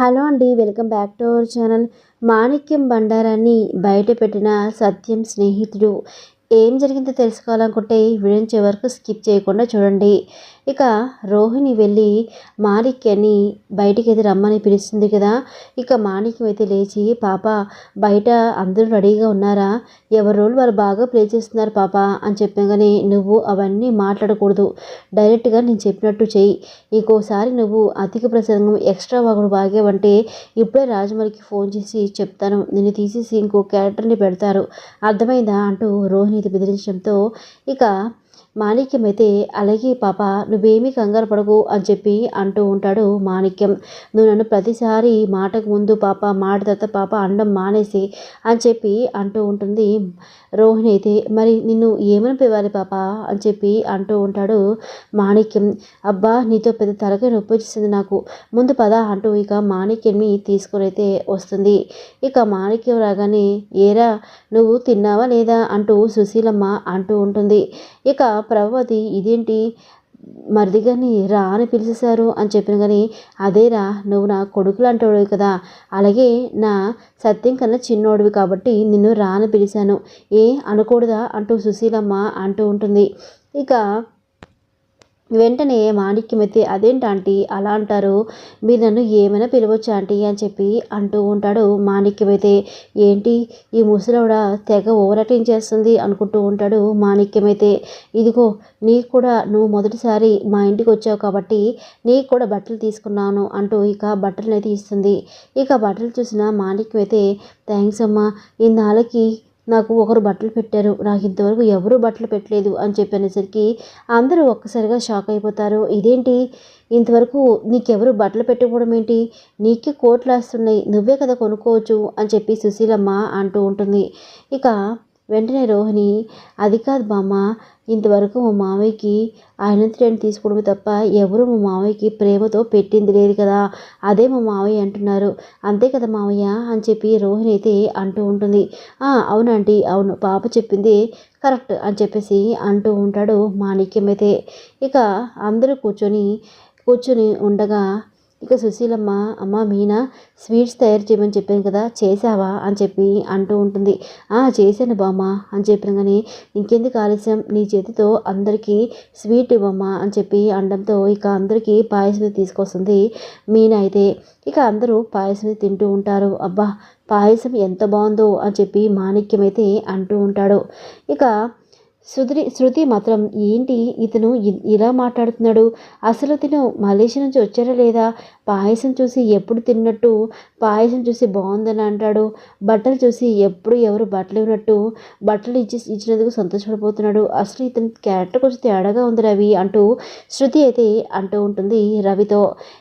Hello అండి welcome back to our channel. Manikyam బండారాన్ని బయట పెట్టిన సత్యం స్నేహితుడు. ఏం జరిగిందో తెలుసుకోవాలనుకుంటే వీడియో వరకు స్కిప్ చేయకుండా చూడండి. ఇక రోహిణి వెళ్ళి మాణిక్యని బయటికి అయితే రమ్మని పిలుస్తుంది కదా. ఇక మాణిక్యం అయితే లేచి పాప బయట అందరూ రెడీగా ఉన్నారా? ఎవరి రోల్ వాళ్ళు బాగా ప్లే చేస్తున్నారు పాప అని చెప్పగానే నువ్వు అవన్నీ మాట్లాడకూడదు. డైరెక్ట్గా నేను చెప్పినట్టు చెయ్యి. ఇంకోసారి నువ్వు అధిక ప్రసంగం ఎక్స్ట్రా వాగుడు బాగేవంటే ఇప్పుడే రాజమౌళికి ఫోన్ చేసి చెప్తాను. నిన్ను తీసేసి ఇంకో క్యారెక్టర్ని పెడతారు. అర్థమైందా? అంటూ రోహిణి బెదిరించడంతో ఇక మాణిక్యం అయితే అలాగే పాప నువ్వేమీ కంగారు పడకు అని చెప్పి అంటూ ఉంటాడు మాణిక్యం. నువ్వు నన్ను ప్రతిసారి మాటకు ముందు పాప మాట తర్వాత పాప అండం మానేసి అని చెప్పి అంటూ ఉంటుంది రోహిణి అయితే మరి నిన్ను ఏమని పిలవాలి పాప? అని చెప్పి అంటూ ఉంటాడు మాణిక్యం. అబ్బా నీతో పెద్ద తలకే నొప్పి వచ్చేసింది నాకు. ముందు పద అంటూ ఇక మాణిక్యంని తీసుకొని అయితే వస్తుంది. ఇక మాణిక్యం రాగానే ఏరా నువ్వు తిన్నావా లేదా? అంటూ సుశీలమ్మ అంటూ ఉంటుంది. ఇక ప్రభావతి ఇదేంటి? మరిది గారిని రా అని పిలిచేశారు అని చెప్పిన కానీ అదేరా నువ్వు నా కొడుకులు అంటాడు కదా. అలాగే నా సత్యం కన్నా చిన్నోడివి కాబట్టి నిన్ను రా అని పిలిచాను. ఏ అనకూడదా? అంటూ సుశీలమ్మ అంటూ ఉంటుంది. ఇక వెంటనే మాణిక్యం అయితే అదేంటి ఆంటీ? అలా అంటారు. మీరు నన్ను ఏమైనా పిలవచ్చు ఆంటీ? అని చెప్పి అంటూ ఉంటాడు మాణిక్యం అయితే ఏంటి? ఈ ముసలవిడ తెగ ఓవరాటింగ్ చేస్తుంది అనుకుంటూ ఉంటాడు మాణిక్యం అయితే ఇదిగో నీకు కూడా నువ్వు మొదటిసారి మా ఇంటికి వచ్చావు కాబట్టి నీకు కూడా బట్టలు తీసుకున్నాను అంటూ ఇక బట్టలు అయితే ఇస్తుంది. ఇక బట్టలు చూసిన మాణిక్యమైతే థ్యాంక్స్ అమ్మా. ఇన్నాళ్ళకి నాకు ఒకరు బట్టలు పెట్టారు. నాకు ఇంతవరకు ఎవరు బట్టలు పెట్టలేదు అని చెప్పనేసరికి అందరూ ఒక్కసారిగా షాక్ అయిపోతారు. ఇదేంటి? ఇంతవరకు నీకెవరు బట్టలు పెట్టుకోవడం ఏంటి? నీకే కోట్లు వేస్తున్నాయి. నువ్వే కదా కొనుక్కోవచ్చు అని చెప్పి సుశీలమ్మ అంటూ ఉంటుంది. ఇక వెంటనే రోహిణి అది కాదు బామ్మ ఇంతవరకు మా మావయ్యకి ఆయనంతటి తీసుకోవడమే తప్ప ఎవరు మా మావయ్యకి ప్రేమతో పెట్టింది లేదు కదా. అదే మా మావయ్య అంటున్నారు. అంతే కదా మావయ్య అని చెప్పి రోహిణి అయితే అంటూ ఉంటుంది. అవునండి అవును పాప చెప్పింది కరెక్ట్ అని చెప్పేసి అంటూ ఉంటాడు మాణిక్యం అయితే. ఇక అందరూ కూర్చొని కూర్చొని ఉండగా ఇక సుశీలమ్మ అమ్మ మీనా స్వీట్స్ తయారు చేయమని చెప్పాను కదా చేసావా అని చెప్పి అంటూ ఉంటుంది. ఆ చేశాను బామ్మ అని చెప్పిన కానీ ఇంకెందుకు ఆలస్యం? నీ చేతితో అందరికీ స్వీట్ ఇవ్వమ్మా అని చెప్పి అనడంతో ఇక అందరికీ పాయసం తీసుకొస్తుంది మీనా అయితే. ఇక అందరూ పాయసం తింటూ ఉంటారు. అబ్బా పాయసం ఎంత బాగుందో అని చెప్పి మాణిక్యం అయితే అంటూ ఉంటాడు. ఇక శృతి శృతి మాత్రం ఏంటి ఇతను ఇలా మాట్లాడుతున్నాడు? అసలు తిను మలేషియా నుంచి వచ్చారా లేదా? పాయసం చూసి ఎప్పుడు తిన్నట్టు? పాయసం చూసి బాగుందని అంటాడు. బట్టలు చూసి ఎప్పుడు ఎవరు బట్టలు ఇవ్వనట్టు? బట్టలు ఇచ్చి ఇచ్చినందుకు సంతోషపడిపోతున్నాడు. అసలు ఇతని క్యారెక్టర్ కొంచెం తేడాగా ఉంది రవి అంటూ శృతి అయితే అంటూ ఉంటుంది రవితో.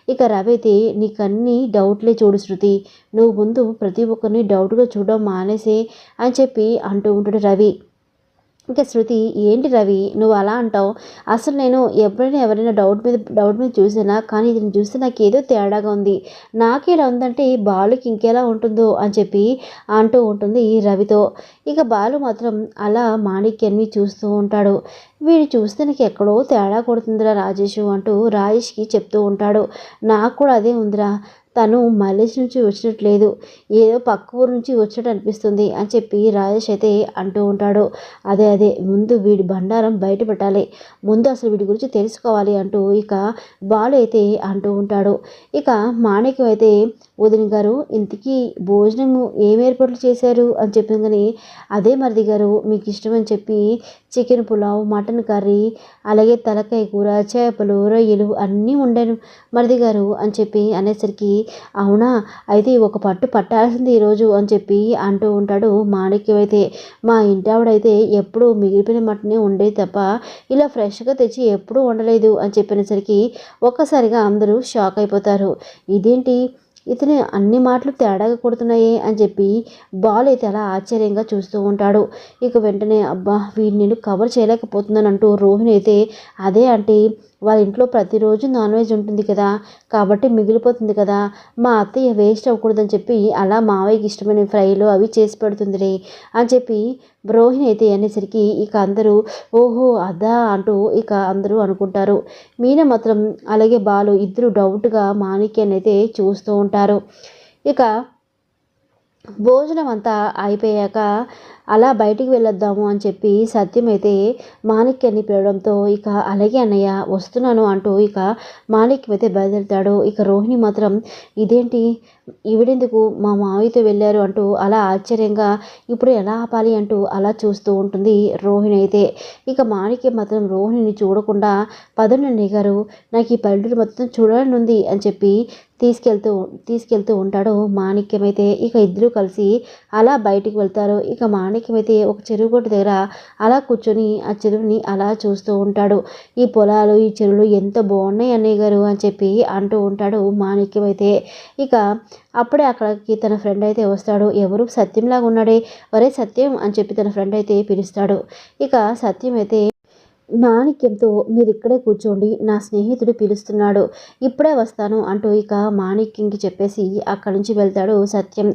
ఇక రవి అయితే నీకన్నీ డౌట్లే చూడు శృతి. నువ్వు ముందు ప్రతి ఒక్కరిని డౌట్గా చూడడం మానేసే అని చెప్పి అంటూ ఉంటాడు రవి. ఇంకా శృతి ఏంటి రవి? నువ్వు అలా అంటావు? అసలు నేను ఎప్పుడైనా ఎవరైనా డౌట్ మీద డౌట్ మీద చూసినా? కానీ ఇతను చూస్తే నాకు ఏదో తేడాగా ఉంది. నాకు ఇలా ఉందంటే బాలుకి ఇంకెలా ఉంటుందో? అని చెప్పి అంటూ ఉంటుంది ఈ రవితో. ఇక బాలు మాత్రం అలా మాణిక్యాన్ని చూస్తూ ఉంటాడు. వీడు చూస్తే నాకు ఎక్కడో తేడా కొడుతుందిరా రాజేష్ అంటూ రాజేష్కి చెప్తూ ఉంటాడు. నాకు కూడా అదే ఉందిరా. తను మలేజ్ నుంచి వచ్చినట్టు లేదు ఏదో పక్క ఊరు నుంచి వచ్చినట్టు అనిపిస్తుంది అని చెప్పి రాజేష్ అయితే అంటూ ఉంటాడు. అదే అదే ముందు వీడి బండారం బయట పెట్టాలి. ముందు అసలు వీడి గురించి తెలుసుకోవాలి అంటూ ఇక బాలు అయితే అంటూ ఉంటాడు. ఇక మాణిక్యం అయితే వదిన గారు ఇంతకీ భోజనము ఏం ఏర్పాట్లు చేశారు? అని చెప్పింది కానీ అదే మరిది గారు మీకు ఇష్టమని చెప్పి చికెన్ పులావ్ మటన్ కర్రీ అలాగే తలకాయ కూర చేపలు రొయ్యలు అన్నీ వండాను. మరిది గారు అని చెప్పి అనేసరికి అవునా? అయితే ఒక పట్టు పట్టాల్సింది ఈరోజు అని చెప్పి అంటూ ఉంటాడు మాణిక్యం అయితే. మా ఇంటి ఆవిడైతే ఎప్పుడూ మిగిలిపోయిన మటనే ఉండేది తప్ప ఇలా ఫ్రెష్గా తెచ్చి ఎప్పుడూ ఉండలేదు అని చెప్పినసరికి ఒక్కసారిగా అందరూ షాక్ అయిపోతారు. ఇదేంటి? ఇతని అన్ని మాటలు తేడాగా కొడుతున్నాయే అని చెప్పి బాల్ అయితే అలా ఆశ్చర్యంగా చూస్తూ ఉంటాడు. ఇక వెంటనే అబ్బా వీడిని నేను కవర్ చేయలేకపోతున్నాను అంటూ రోహిణి అయితే అదే అంటే వాళ్ళ ఇంట్లో ప్రతిరోజు నాన్ వెజ్ ఉంటుంది కదా కాబట్టి మిగిలిపోతుంది కదా. మా అత్తయ్య వేస్ట్ అవ్వకూడదని చెప్పి అలా మావయ్యకి ఇష్టమైన ఫ్రైలు అవి చేసి పెడుతుందిరే అని చెప్పి రోహిణి అయితే అనేసరికి ఇక అందరూ ఓహో అదా అంటూ ఇక అందరూ అనుకుంటారు. మీన మాత్రం అలాగే బాలు ఇద్దరు డౌట్గా మాణిక్యాన్ని అయితే చూస్తూ ఉంటారు. ఇక భోజనం అంతా అయిపోయాక అలా బయటికి వెళ్ళొద్దాము అని చెప్పి సత్యం అయితే మాణిక్యాన్ని పిలవడంతో ఇక అలాగే అన్నయ్య వస్తున్నాను అంటూ ఇక మాణిక్యం అయితే బయలుదేరుతాడు. ఇక రోహిణి మాత్రం ఇదేంటి? ఈవిడెందుకు మా మావయ్యతో వెళ్ళారు అంటూ అలా ఆశ్చర్యంగా ఇప్పుడు ఎలా ఆపాలి? అంటూ అలా చూస్తూ ఉంటుంది రోహిణి అయితే. ఇక మాణిక్యం మాత్రం రోహిణిని చూడకుండా పదండి గారు నాకు ఈ పల్లెటూరు మొత్తం చూడాలని ఉంది అని చెప్పి తీసుకెళ్తూ తీసుకెళ్తూ ఉంటాడు. మాణిక్యం అయితే ఇక ఇద్దరు కలిసి అలా బయటికి వెళ్తారు. ఇక మాణిక్యం అయితే ఒక చెరువు గొట్టు దగ్గర అలా కూర్చొని ఆ చెరువుని అలా చూస్తూ ఉంటాడు. ఈ పొలాలు ఈ చెరువులు ఎంత బాగున్నాయి అన్నయ్య గారు అని చెప్పి అంటూ ఉంటాడు మాణిక్యం అయితే ఇక అప్పుడే అక్కడికి తన ఫ్రెండ్ అయితే వస్తాడు. ఎవరు? సత్యంలాగా ఉన్నాడే. ఒరే సత్యం అని చెప్పి తన ఫ్రెండ్ అయితే పిలుస్తాడు. ఇక సత్యం అయితే మాణిక్యంతో మీరు ఇక్కడే కూర్చోండి నా స్నేహితుడు పిలుస్తున్నాడు. ఇప్పుడే వస్తాను అంటూ ఇక మాణిక్యంకి చెప్పేసి అక్కడి నుంచి వెళ్తాడు సత్యం.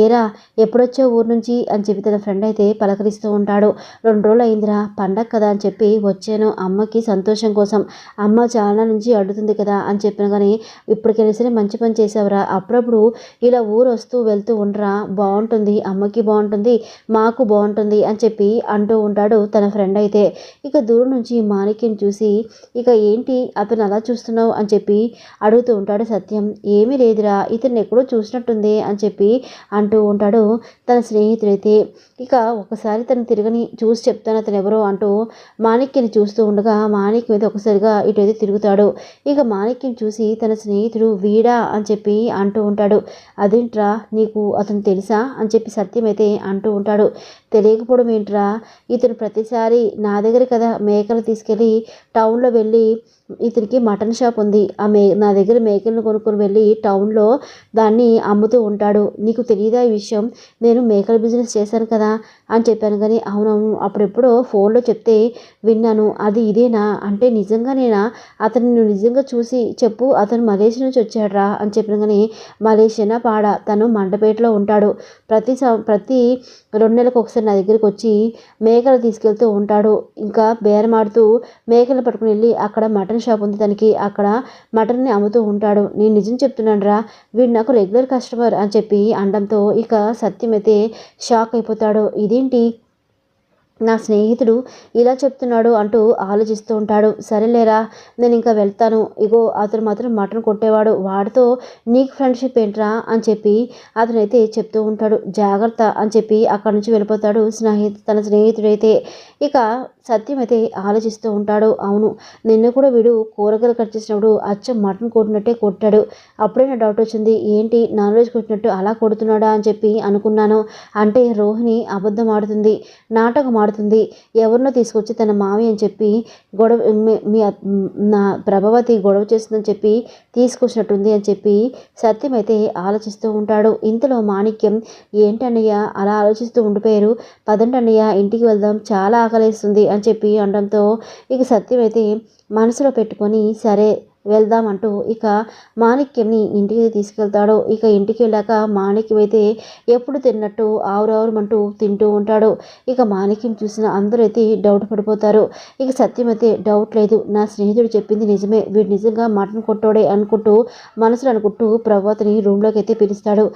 ఏరా ఎప్పుడొచ్చో ఊరు నుంచి? అని చెప్పి తన ఫ్రెండ్ అయితే పలకరిస్తూ ఉంటాడు. రెండు రోజులు అయిందిరా పండగ కదా అని చెప్పి వచ్చాను అమ్మకి సంతోషం కోసం. అమ్మ చాలా నుంచి అడుగుతుంది కదా అని చెప్పిన కానీ ఇప్పటికైనా సరే మంచి పని చేసావురా. అప్పుడప్పుడు ఇలా ఊరు వస్తూ వెళ్తూ ఉండరా? బాగుంటుంది అమ్మకి బాగుంటుంది మాకు బాగుంటుంది అని చెప్పి అంటూ ఉంటాడు తన ఫ్రెండ్ అయితే. ఇక దూరం నుంచి మాణిక్యం చూసి ఇక ఏంటి? అతను అలా చూస్తున్నావు? అని చెప్పి అడుగుతూ ఉంటాడు సత్యం. ఏమీ లేదురా ఇతను ఎక్కడో చూసినట్టుంది అని చెప్పి అంటూ ఉంటాడు తన స్నేహితుడైతే. ఇక ఒకసారి తను తిరగని చూసి చెప్తాను అతను ఎవరో అంటూ మాణిక్యని చూస్తూ ఉండగా మాణిక్యం అయితే ఒకసారిగా ఇటైతే తిరుగుతాడు. ఇక మాణిక్యం చూసి తన స్నేహితుడు వీడా అని చెప్పి అంటూ ఉంటాడు. అదేంట్రా నీకు అతను తెలుసా? అని చెప్పి సత్యం అయితే అంటూ ఉంటాడు. తెలియకపోవడం ఏంట్రా? ఇతను ప్రతిసారి నా దగ్గర కదా మేక మేకలు తీసుకెళ్ళి టౌన్లో వెళ్ళి ఇతనికి మటన్ షాప్ ఉంది. ఆ మే నా దగ్గర మేకలను కొనుక్కొని వెళ్ళి టౌన్లో దాన్ని అమ్ముతూ ఉంటాడు. నీకు తెలియదా ఈ విషయం? నేను మేకల బిజినెస్ చేశాను కదా. అని చెప్పాను. కానీ అవునవును అప్పుడెప్పుడో ఫోన్లో చెప్తే విన్నాను అది ఇదేనా? అంటే నిజంగానేనా? అతను నిజంగా చూసి చెప్పు అతను మలేషియా నుంచి వచ్చాడ్రా అని చెప్పిన. కానీ మలేషియా పాడ? తను మండపేటలో ఉంటాడు. ప్రతి ప్రతి రెండు నెలలకు ఒకసారి నా దగ్గరికి వచ్చి మేకలు తీసుకెళ్తూ ఉంటాడు. ఇంకా బేరమాడుతూ మేకలు పట్టుకుని వెళ్ళి అక్కడ మటన్ షాప్ ఉంది తనకి అక్కడ మటన్ని అమ్ముతూ ఉంటాడు. నేను నిజం చెప్తున్నాను రా వీడు నాకు రెగ్యులర్ కస్టమర్ అని చెప్పి అనడంతో ఇక సత్యం అయితే షాక్ అయిపోతాడు. ఇదేంటి నా స్నేహితుడు ఇలా చెప్తున్నాడు అంటూ ఆలోచిస్తూ ఉంటాడు. సరేలేరా నేను ఇంకా వెళ్తాను. ఇగో అతను మాత్రం మటన్ కొట్టేవాడు. వాడితో నీకు ఫ్రెండ్షిప్ ఏంట్రా? అని చెప్పి అతనైతే చెప్తూ ఉంటాడు. జాగ్రత్త అని చెప్పి అక్కడి నుంచి వెళ్ళిపోతాడు స్నేహి తన స్నేహితుడైతే. ఇక సత్యం అయితే ఆలోచిస్తూ ఉంటాడు. అవును నిన్న కూడా వీడు కూరగాయలు కట్ చేసినప్పుడు అచ్చం మటన్ కొట్టినట్టే కొట్టాడు. అప్పుడే నా డౌట్ వచ్చింది ఏంటి నాన్ వెజ్ కొట్టినట్టు అలా కొడుతున్నాడా అని చెప్పి అనుకున్నాను. అంటే రోహిణి అబద్ధం ఆడుతుంది. నాటకం ఆడుతుంది ఎవరినో తీసుకొచ్చి తన మావి అని చెప్పి గొడవ మీ నా ప్రభావతి గొడవ చేస్తుందని చెప్పి తీసుకొచ్చినట్టుంది అని చెప్పి సత్యం అయితే ఆలోచిస్తూ ఉంటాడు. ఇంతలో మాణిక్యం ఏంటన్నయ్య అలా ఆలోచిస్తూ ఉండిపోయారు. పదంటన్నయ్య ఇంటికి వెళ్దాం. చాలా ఆకలిస్తుంది అని చెప్పి అనడంతో ఇక సత్యం అయితే మనసులో పెట్టుకొని సరే వెళ్దామంటూ ఇక మాణిక్యంని ఇంటికి తీసుకెళ్తాడు. ఇక ఇంటికి వెళ్ళాక మాణిక్యం అయితే ఎప్పుడు తిన్నట్టు ఆవురావురమంటూ తింటూ ఉంటాడు. ఇక మాణిక్యం చూసిన అందరూ అయితే డౌట్ పడిపోతారు. ఇక సత్యం అయితే డౌట్ లేదు. నా స్నేహితుడు చెప్పింది నిజమే. వీడు నిజంగా మటన్ కొట్టోడే అనుకుంటూ మనసులో అనుకుంటూ ప్రభాతని రూమ్లోకి అయితే పిలుస్తాడు.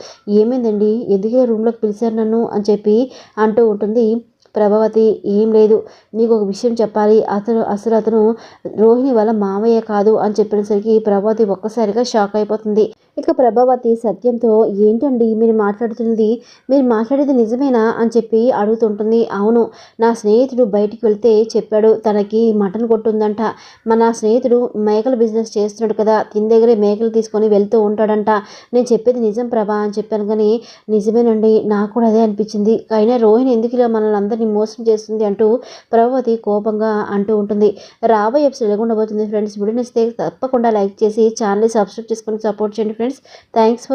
ఏమైందండి? ఎందుకే రూమ్లోకి పిలిచారు నన్ను? అని చెప్పి అంటూ ఉంటుంది. ప్రభావతి ఏం లేదు. నీకు ఒక విషయం చెప్పాలి. అతను అసలు అతను రోహిణి వాళ్ళ మామయ్య కాదు అని చెప్పినసరికి ప్రభావతి ఒక్కసారిగా షాక్ అయిపోతుంది. ఇక ప్రభావతి సత్యంతో ఏంటండి మీరు మాట్లాడుతున్నది? మీరు మాట్లాడేది నిజమేనా? అని చెప్పి అడుగుతుంటుంది. అవును నా స్నేహితుడు బయటికి వెళ్తే చెప్పాడు తనకి మటన్ కొట్టుందంట. మన స్నేహితుడు మేకల బిజినెస్ చేస్తున్నాడు కదా తిని దగ్గరే మేకలు తీసుకొని వెళ్తూ ఉంటాడంట. నేను చెప్పేది నిజం ప్రభా అని చెప్పాను కానీ నిజమేనండి నాకు కూడా అదే అనిపించింది. అయినా రోహిణి ఎందుకు ఇలా మనల్ని అందరినీ మోసం చేస్తుంది? అంటూ ప్రభావతి కోపంగా అంటూ ఉంటుంది. రాబోయే ఎపిసోడ్ పోతుంది ఫ్రెండ్స్ వీడియో నచ్చితే తప్పకుండా లైక్ చేసి ఛానల్ సబ్స్క్రైబ్ చేసుకొని సపోర్ట్ చేయండి ఫ్రెండ్స్ థ్యాంక్స్ ఫర్